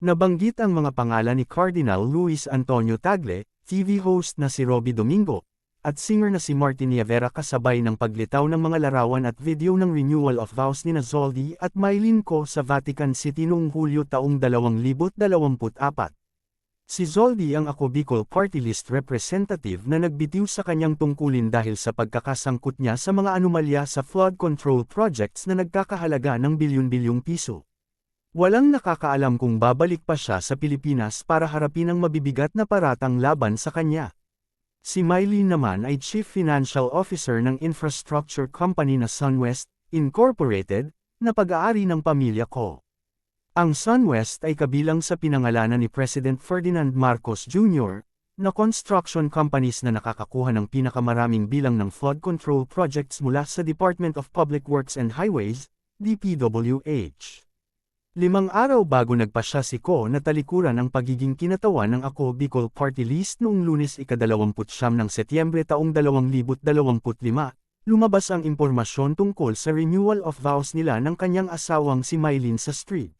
Nabanggit ang mga pangalan ni Cardinal Luis Antonio Tagle, TV host na si Robbie Domingo, at singer na si Martin Nievera kasabay ng paglitaw ng mga larawan at video ng renewal of vows ni Zoldi at Mylene Co sa Vatican City noong Hulyo taong 2024. Si Zoldi ang Ako Bicol Party List representative na nagbitiw sa kanyang tungkulin dahil sa pagkakasangkot niya sa mga anomalya sa flood control projects na nagkakahalaga ng bilyon-bilyong piso. Walang nakakaalam kung babalik pa siya sa Pilipinas para harapin ang mabibigat na paratang laban sa kanya. Si Mylene naman ay Chief Financial Officer ng infrastructure company na SunWest, Incorporated, na pag-aari ng pamilya ko. Ang SunWest ay kabilang sa pinangalanan ni President Ferdinand Marcos Jr., na construction companies na nakakakuha ng pinakamaraming bilang ng flood control projects mula sa Department of Public Works and Highways, DPWH. Limang araw bago nagpasya si Ko na talikuran ang pagiging kinatawan ng Ako Bicol Party List noong lunes ika-29 ng Setyembre taong 2025, lumabas ang impormasyon tungkol sa renewal of vows nila ng kanyang asawang si Mylene sa street.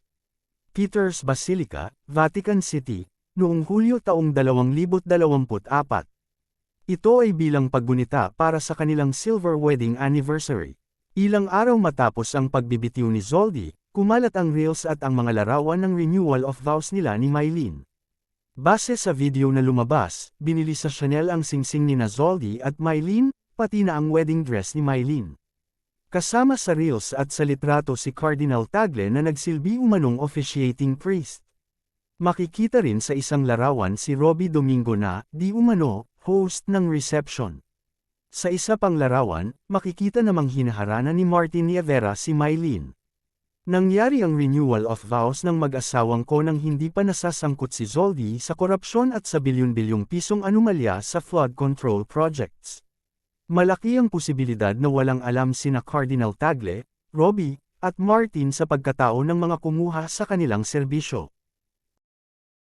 Peters Basilica, Vatican City, noong Hulyo taong 2024. Ito ay bilang paggunita para sa kanilang silver wedding anniversary. Ilang araw matapos ang pagbibitiw ni Zoldi, Kumalat ang reels at ang mga larawan ng renewal of vows nila ni Mylene. Base sa video na lumabas, binili sa Chanel ang singsing ni Nazoldi at Mylene, pati na ang wedding dress ni Mylene. Kasama sa reels at sa litrato si Cardinal Tagle na nagsilbi umanong officiating priest. Makikita rin sa isang larawan si Robbie Domingo na, di umano, host ng reception. Sa isa pang larawan, makikita namang hinaharana ni Martin Nievera si Mylene. Nangyari ang renewal of vows ng mag-asawang ko nang hindi pa nasasangkot si Zoldi sa korupsyon at sa bilyon-bilyong pisong anomalya sa flood control projects. Malaki ang posibilidad na walang alam sina Cardinal Tagle, Robbie, at Martin sa pagkatao ng mga kumuha sa kanilang serbisyo.